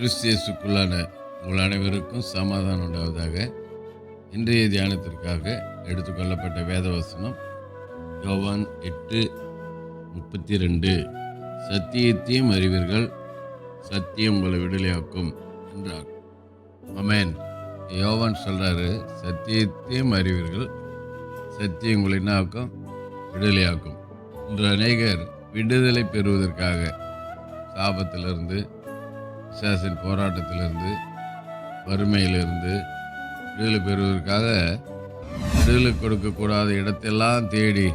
கிறிஸ்தியசுக்குள்ளான உங்கள் அனைவருக்கும் சமாதானம் உண்டாவதாக. இன்றைய தியானத்திற்காக எடுத்துக்கொள்ளப்பட்ட வேத வசனம் யோவான் எட்டு முப்பத்தி ரெண்டு சத்தியத்தையும் அறிவீர்கள் சத்தியம் உங்களை விடுதலையாக்கும் என்றார். அமேன் யோவான் சொல்கிறாரு சத்தியத்தையும் அறிவீர்கள் சத்தியம் உங்களை என்ன ஆக்கும்? விடுதலையாக்கும். இன்று அநேகர் விடுதலை பெறுவதற்காக சாபத்திலிருந்து பிசாசின் போராட்டத்திலிருந்து வறுமையிலிருந்து விடுதலை பெறுவதற்காக விடுதலை கொடுக்கக்கூடாத இடத்தெல்லாம் தேடி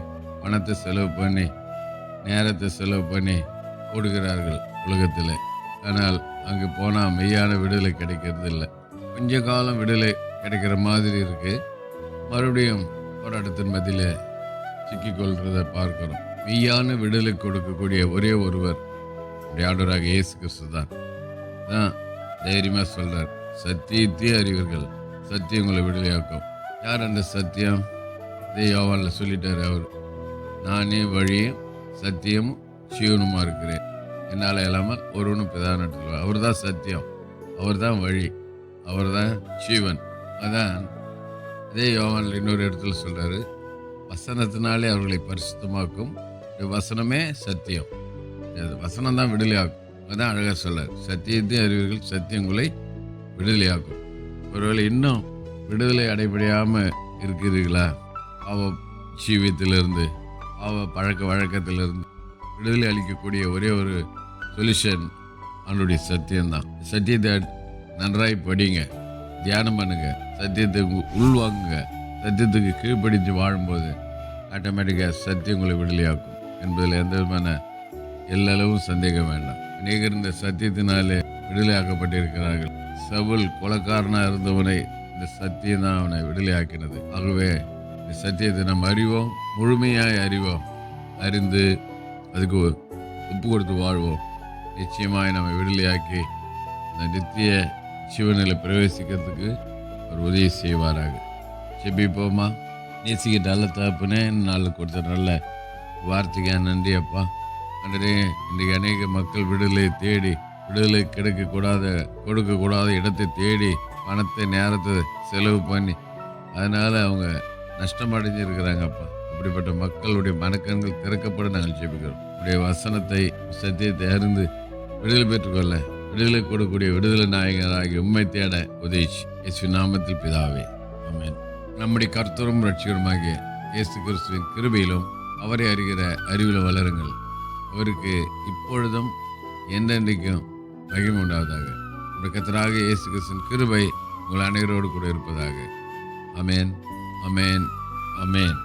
பணத்தை செலவு பண்ணி நேரத்தை செலவு பண்ணி ஓடுகிறார்கள் உலகத்தில். ஆனால் அங்கே போனால் மெய்யான விடுதலை கிடைக்கிறது இல்லை கொஞ்ச காலம் விடுதலை கிடைக்கிற மாதிரி இருக்குது மறுபடியும் போராட்டத்தின் மத்தியில் சிக்கிக்கொள்கிறத பார்க்கிறோம். மெய்யான விடுதலை கொடுக்கக்கூடிய ஒரே ஒருவர் ஆண்டவராக இயேசு கிறிஸ்து தான் தான் தைரியமாக சொல்கிறார் சத்தியத்தை அறிவீர்கள். சத்தியம் உங்களை விடுதலையாக்கும். யார் அந்த சத்தியம்? இதே யோவானில் சொல்லிட்டார் அவர். நானே வழியும் சத்தியமும் ஜீவனுமா இருக்கிறேன். என்னால் இல்லாமல் ஒருவனும் பிதானத்தில் அவர் தான் சத்தியம். அவர் தான் வழி. அவர் தான் சிவன். அதான் அதே யோவானில் இன்னொரு இடத்துல சொல்கிறாரு வசனத்தினாலே அவர்களை பரிசுத்தமாக்கும். வசனமே சத்தியம். அது வசனம் தான் விடுதலையாக்கும் அதான் அழகாக சொல்ல சத்தியத்தை அறிவீர்கள் சத்தியங்களை விடுதலையாக்கும். ஒருவேளை இன்னும் விடுதலை அடைபடியாமல் இருக்கிறீர்களா? அவ ஜீவியத்திலிருந்து அவ பழக்க வழக்கத்திலிருந்து விடுதலை அளிக்கக்கூடிய ஒரே ஒரு சொல்யூஷன் அவனுடைய சத்தியம்தான். சத்தியத்தை நன்றாய் படிங்க தியானம் பண்ணுங்க சத்தியத்தை உள்வாங்குங்க. சத்தியத்துக்கு கீழ்ப்படிஞ்சு வாழும்போது ஆட்டோமேட்டிக்காக சத்தியங்களை விடுதலையாக்கும் என்பதில் எந்த விதமான எல்லளவும் சந்தேகம் வேண்டாம். அநேகர் இந்த சத்தியத்தினாலே விடுதலையாக்கப்பட்டிருக்கிறார்கள். சவுல் கொலக்காரனாக இருந்தவனை இந்த சத்தியம் தான் அவனை விடுதலையாக்கினது. ஆகவே இந்த சத்தியத்தை நம்ம அறிவோம் முழுமையாய் அறிவோம். அறிந்து அதுக்கு ஒப்பு கொடுத்து வாழ்வோம். நிச்சயமாய் நம்ம விடுதலையாக்கி இந்த நித்திய சிவனில் பிரவேசிக்கிறதுக்கு ஒரு உதவி செய்வாராக. செபிப்போமா நேசிக்கிட்ட நல்ல தகப்பனே நாளில் கொடுத்த நல்ல வார்த்தைக்கா நன்றி அப்பா அன்றே இன்றைக்கு அநேக மக்கள் விடுதலை தேடி விடுதலை கிடைக்கக்கூடாத கொடுக்கக்கூடாத இடத்தை தேடி பணத்தை நேரத்தை செலவு பண்ணி அதனால் அவங்க நஷ்டமடைஞ்சிருக்கிறாங்கப்பா. அப்படிப்பட்ட மக்களுடைய மனக்கண்கள் திறக்கப்பட நாங்கள் ஜெபிக்கிறோம். உடைய வசனத்தை சத்தியத்தை அறிந்து விடுதலை பெற்றுக்கொள்ள விடுதலை கொடுக்கக்கூடிய விடுதலை நாயகராகி உண்மை தேட உதவிச்சு இயேசு நாமத்தில் பிதாவே. அமேன் நம்முடைய கர்த்தரும் ரட்சிகருமாகிய இயேசு கிறிஸ்துவின் கிருபையிலும் அவரை அறிகிற அறிவில் வளருங்கள். அவருக்கு இப்பொழுதும் என்றென்றைக்கும் மகிமை உண்டாவதாக உடைய இயேசு கிருஷ்ணன் கிருபை உங்கள் அனைவரோடு கூட இருப்பதாக. அமேன் அமேன் அமேன்